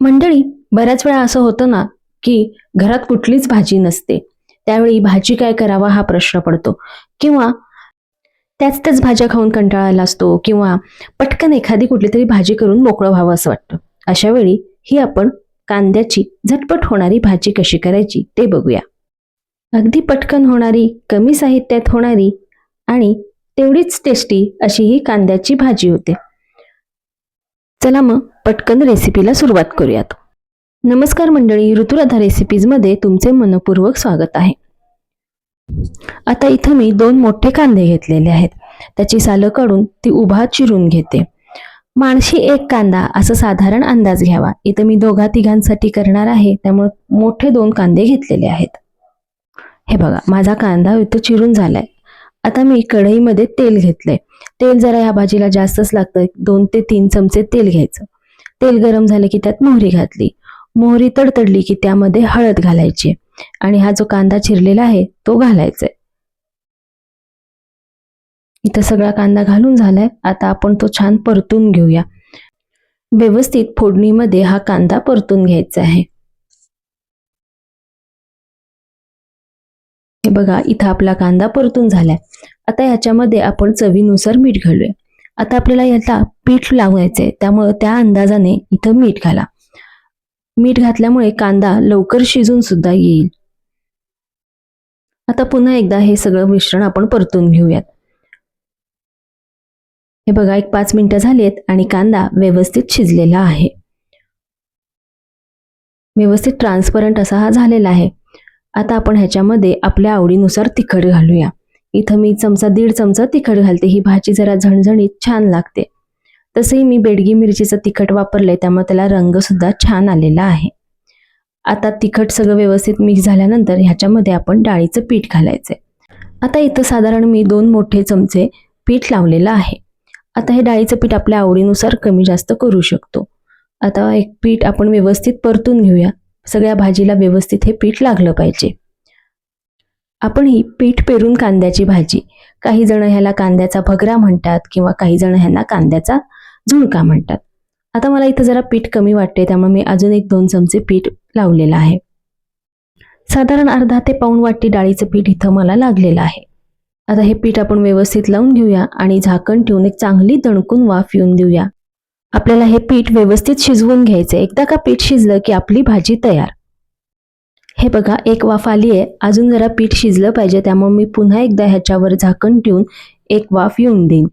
मंडळी बऱ्याच वेळा असं होतं ना की घरात कुठलीच भाजी नसते. त्यावेळी भाजी काय करावा हा प्रश्न पडतो. किंवा त्याच त्याच भाज्या खाऊन कंटाळा आला असतो किंवा पटकन एखादी कुठली तरी भाजी करून मोकळं व्हावं असं वाटतं. अशा वेळी ही आपण कांद्याची झटपट होणारी भाजी कशी करायची ते बघूया. अगदी पटकन होणारी कमी साहित्यात होणारी आणि तेवढीच टेस्टी अशी ही कांद्याची भाजी होते. चला मग पटकन रेसिपीला सुरुवात करूयात. नमस्कार मंडळी ऋतुराधा रेसिपीजमध्ये तुमचे मनपूर्वक स्वागत आहे. आता इथं मी दोन मोठे कांदे घेतलेले आहेत. त्याची सालं काढून ती उभा चिरून घेते. माणशी एक कांदा असं साधारण अंदाज घ्यावा. इथं मी दोघा तिघांसाठी करणार आहे त्यामुळे मोठे दोन कांदे घेतलेले आहेत. हे बघा माझा कांदा इथं चिरून झालाय. आता मी कढईमध्ये तेल घेतलंय. तेल जरा ह्या भाजीला जास्तच लागतं. दोन ते तीन चमचे तेल घ्यायचं. तेल गरम झालं की त्यात मोहरी घातली. मोहरी तडतडली की त्यामध्ये हळद घालायची. आणि हा जो कांदा चिरलेला आहे तो घालायचा इथं सगळा कांदा घालून झालाय. आता आपण तो छान परतून घेऊया. व्यवस्थित फोडणीमध्ये हा कांदा परतून घ्यायचा आहे. बघा इथं आपला कांदा परतून झालाय. आता ह्याच्यामध्ये आपण चवीनुसार मीठ घालूया. आता आपल्याला याला पीठ लावायचंय त्यामुळं त्या अंदाजाने इथं मीठ घाला. मीठ घातल्यामुळे कांदा लवकर शिजून सुद्धा येईल. आता पुन्हा एकदा हे सगळं मिश्रण आपण परतून घेऊयात. हे बघा एक पाच मिनिटं झालीत आणि कांदा व्यवस्थित शिजलेला आहे. व्यवस्थित ट्रान्सपरंट असा हा झालेला आहे. आता आपण ह्याच्यामध्ये आपल्या आवडीनुसार तिखट घालूया. इथं मी चमचा दीड चमचा तिखट घालते. ही भाजी जरा झणझणीत छान लागते. तसंही मी बेडगी मिरचीचं तिखट वापरले त्यामुळे त्याला रंग सुद्धा छान आलेला आहे. आता तिखट सगळं व्यवस्थित मिक्स झाल्यानंतर ह्याच्यामध्ये आपण डाळीचं पीठ घालायचं आता इथं साधारण मी दोन मोठे चमचे पीठ लावलेलं आहे. आता हे डाळीचं पीठ आपल्या आवडीनुसार कमी जास्त करू शकतो. आता एक पीठ आपण व्यवस्थित परतून घेऊया. सगळ्या भाजीला व्यवस्थित हे पीठ लागलं पाहिजे. आपण ही पीठ पेरून कांद्याची भाजी काही जण ह्याला कांद्याचा भगरा म्हणतात किंवा काही जण ह्यांना कांद्याचा झुणका म्हणतात. आता मला इथं जरा पीठ कमी वाटते त्यामुळे मी अजून एक दोन चमचे पीठ लावलेलं आहे. साधारण अर्धा ते पाऊण वाटी डाळीचं पीठ इथं मला लागलेलं आहे. आता हे पीठ आपण व्यवस्थित लावून घेऊया आणि झाकण ठेवून एक चांगली दणकून वाफ येऊन देऊया. आपल्याला हे पीठ व्यवस्थित शिजवून घ्यायचं एकदा का पीठ शिजलं की आपली भाजी तयार. हे बघा एक वाफ आली आहे. अजून जरा पीठ शिजलं पाहिजे त्यामुळे मी पुन्हा एकदा ह्याच्यावर झाकण ठेवून एक वाफ येऊन देईन.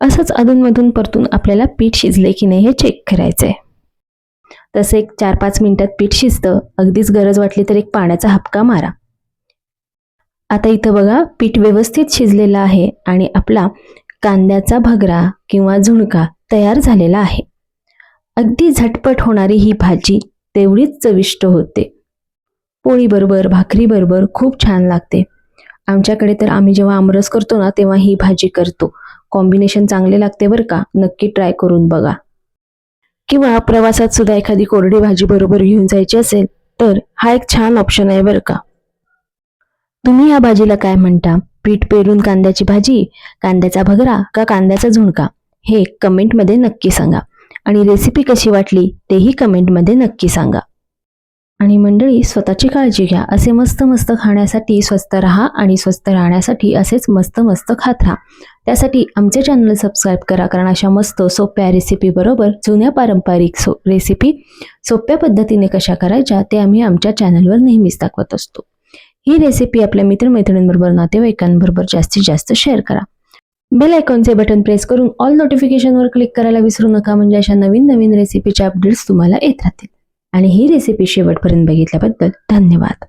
असंच अधूनमधून परतून आपल्याला पीठ शिजले की नाही हे चेक करायचं आहे. तसं एक चार पाच मिनिटात पीठ शिजतं. अगदीच गरज वाटली तर एक पाण्याचा हपका मारा. आता इथं बघा पीठ व्यवस्थित शिजलेलं आहे आणि आपला कांद्याचा भगरा किंवा झुणका तयार झालेला आहे. अगदी झटपट होणारी ही भाजी तेवढीच चविष्ट होते. पोळीबरोबर भाकरीबरोबर खूप छान लागते. आमच्याकडे तर आम्ही जेव्हा आमरस करतो ना तेव्हा ही भाजी करतो. कॉम्बिनेशन चांगले लागते बरं का? नक्की ट्राय करून बघा. किंवा प्रवासात सुद्धा एखादी कोरडी भाजी बरोबर घेऊन जायची असेल तर हा एक छान ऑप्शन आहे बरं का? तुम्ही या भाजीला काय म्हणता? पीठ पेरून कांद्याची भाजी कांद्याचा भगरा का कांद्याचा झुणका? हे कमेंटमध्ये नक्की सांगा. आणि रेसिपी कशी वाटली तेही कमेंटमध्ये नक्की सांगा. आणि मंडळी स्वतःची काळजी घ्या. असे मस्त मस्त खाण्यासाठी स्वस्त राहा आणि स्वस्त राहण्यासाठी असेच मस्त मस्त खात राहा. त्यासाठी आमचे चॅनल सबस्क्राईब करा कारण अशा मस्त सोप्या रेसिपीबरोबर जुन्या पारंपरिक सो रेसिपी सोप्या पद्धतीने कशा करायच्या ते आम्ही आमच्या चॅनलवर नेहमीच दाखवत असतो. ही रेसिपी आपल्या मित्रमैत्रिणींबरोबर नातेवाईकांबरोबर जास्तीत जास्त शेअर करा. बेल आयकॉनचे बटन प्रेस करून ऑल नोटिफिकेशनवर क्लिक करायला विसरू नका म्हणजे अशा नवीन नवीन रेसिपीचे अपडेट्स तुम्हाला येत राहतील. आणि ही रेसिपी शेवटपर्यंत बघितल्याबद्दल धन्यवाद.